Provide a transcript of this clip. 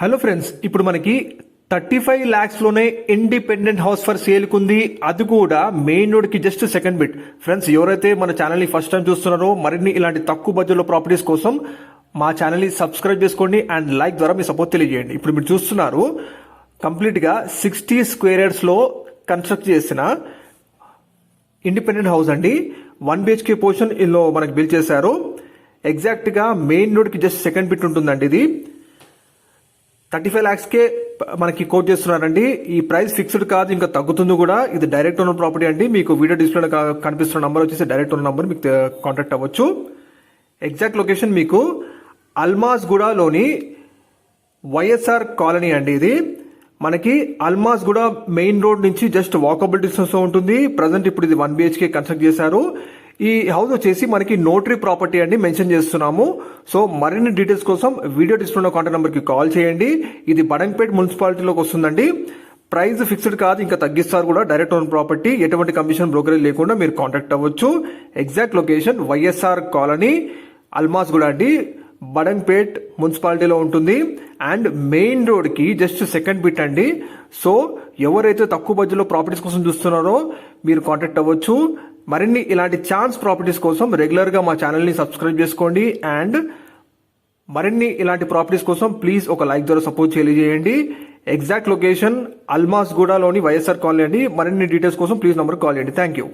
Hello friends ఇప్పుడు మనకి thirty five ల్యాక్స్లోనే ఇండిపెండెంట్ హౌస్ ఫర్ సేల్కి ఉంది. అది కూడా మెయిన్ రోడ్కి జస్ట్ సెకండ్ బిట్ ఫ్రెండ్స్ ఎవరైతే మన ఛానల్ని ఫస్ట్ టైం చూస్తున్నారో మరిన్ని ఇలాంటి తక్కువ బడ్జెట్లో ప్రాపర్టీస్ కోసం మా ఛానల్ని సబ్స్క్రైబ్ చేసుకోండి అండ్ లైక్ ద్వారా మీ సపోర్ట్ తెలియజేయండి. ఇప్పుడు మీరు చూస్తున్నారు కంప్లీట్గా సిక్స్టీ స్క్వేర్ యార్డ్స్లో కన్స్ట్రక్ట్ చేసిన ఇండిపెండెంట్ హౌస్ అండి. వన్ బిహెచ్కే పోర్షన్ ఇందులో మనకి బిల్ చేశారు. ఎగ్జాక్ట్గా మెయిన్ రోడ్కి జస్ట్ సెకండ్ బిట్ ఉంటుందండి ఇది. థర్టీ ఫైవ్ ల్యాక్స్కే మనకి కోట్ చేస్తున్నారండి. ఈ ప్రైస్ ఫిక్స్డ్ కాదు ఇంకా తగ్గుతుంది కూడా. ఇది డైరెక్ట్ ఓనర్ ప్రాపర్టీ అండి. మీకు వీడియో డిస్ప్లేలో కనిపిస్తున్న నంబర్ వచ్చేసి డైరెక్ట్ ఓనర్ నంబర్ మీకు కాంటాక్ట్ అవ్వచ్చు. ఎగ్జాక్ట్ లొకేషన్ మీకు అల్మాస్ గుడాలోని వైఎస్ఆర్ కాలనీ అండి ఇది. మనకి అల్మాస్ కూడా మెయిన్ రోడ్ నుంచి జస్ట్ వాకబుల్ డిస్టెన్స్ ఉంటుంది. ప్రజెంట్ ఇప్పుడు ఇది వన్ బిహెచ్కే కన్స్ట్రక్ట్ చేశారు. ఈ హౌస్ వచ్చేసి మనకి నోటరీ ప్రాపర్టీ అండి మెన్షన్ చేస్తున్నాము. సో మరిన్ని డీటెయిల్స్ కోసం వీడియో డిస్ప్లే కాంటాక్ట్ నెంబర్కి కాల్ చేయండి. ఇది బడంపేట్ మున్సిపాలిటీలోకి వస్తుందండి. ప్రైస్ ఫిక్స్డ్ కాదు ఇంకా తగ్గిస్తారు కూడా. డైరెక్ట్ ఓన్ ప్రాపర్టీ ఎటువంటి కమిషన్ బ్రోకరేజ్ లేకుండా మీరు కాంటాక్ట్ అవ్వచ్చు. Exact location YSR colony Almasguda అండి. బడంపేట్ మున్సిపాలిటీలో ఉంటుంది. అండ్ మెయిన్ రోడ్కి జస్ట్ సెకండ్ బిట్ అండి. సో ఎవరైతే తక్కువ బడ్జెట్లో ప్రాపర్టీస్ కోసం చూస్తున్నారో మీరు కాంటాక్ట్ అవ్వచ్చు. మరిన్ని ఇలాంటి ఛాన్స్ ప్రాపర్టీస్ కోసం రెగ్యులర్గా మా ఛానల్ని సబ్స్క్రైబ్ చేసుకోండి. అండ్ మరిన్ని ఇలాంటి ప్రాపర్టీస్ కోసం ప్లీజ్ ఒక లైక్ ద్వారా సపోర్ట్ తెలియజేయండి. ఎగ్జాక్ట్ లొకేషన్ అల్మాస్ గూడాలోని వైఎస్ఆర్ కాలనీ అండి. మరిన్ని డీటెయిల్స్ కోసం ప్లీజ్ నంబర్ కాల్ చేయండి. Thank you